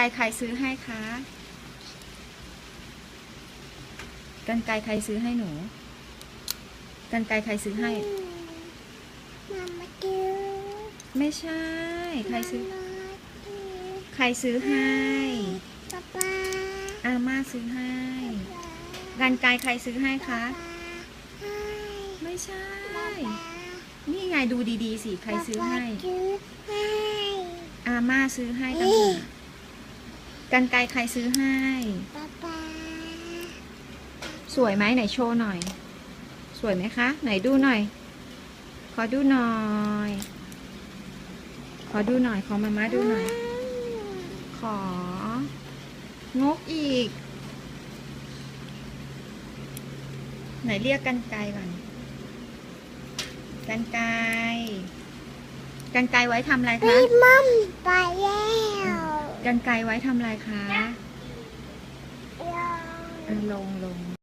ไกรใครซื้อให้คะกันไกรใครซื้อให้หนู กันไกรใครซื้อให้มามาดูไม่ใช่ ใครซื้อมาดูใครซื้อให้ป๊าป๊าอาม่าซื้อให้กันไกรใครซื้อให้คะให้ไม่ใช่ป๊าป๊านี่ไงดูดีๆสิ ใครซื้อให้ป๊าป๊าซื้อให้ อาม่าซื้อให้ต่างหาก กันไกรใครซื้อให้ป๊าป๊าสวยไหมไหนโชว์หน่อย สวยไหมคะ ไหนดูหน่อย ขอดูหน่อย ขอดูหน่อยขอมาม่าดูหน่อย ของกอีก ไหนเรียกกันไกรก่อน กันไกรกันไกรไว้ทำอะไรคะพี่มัมไปแล้ว กันไกรไว้ทำอะไรคะเราเออลงลง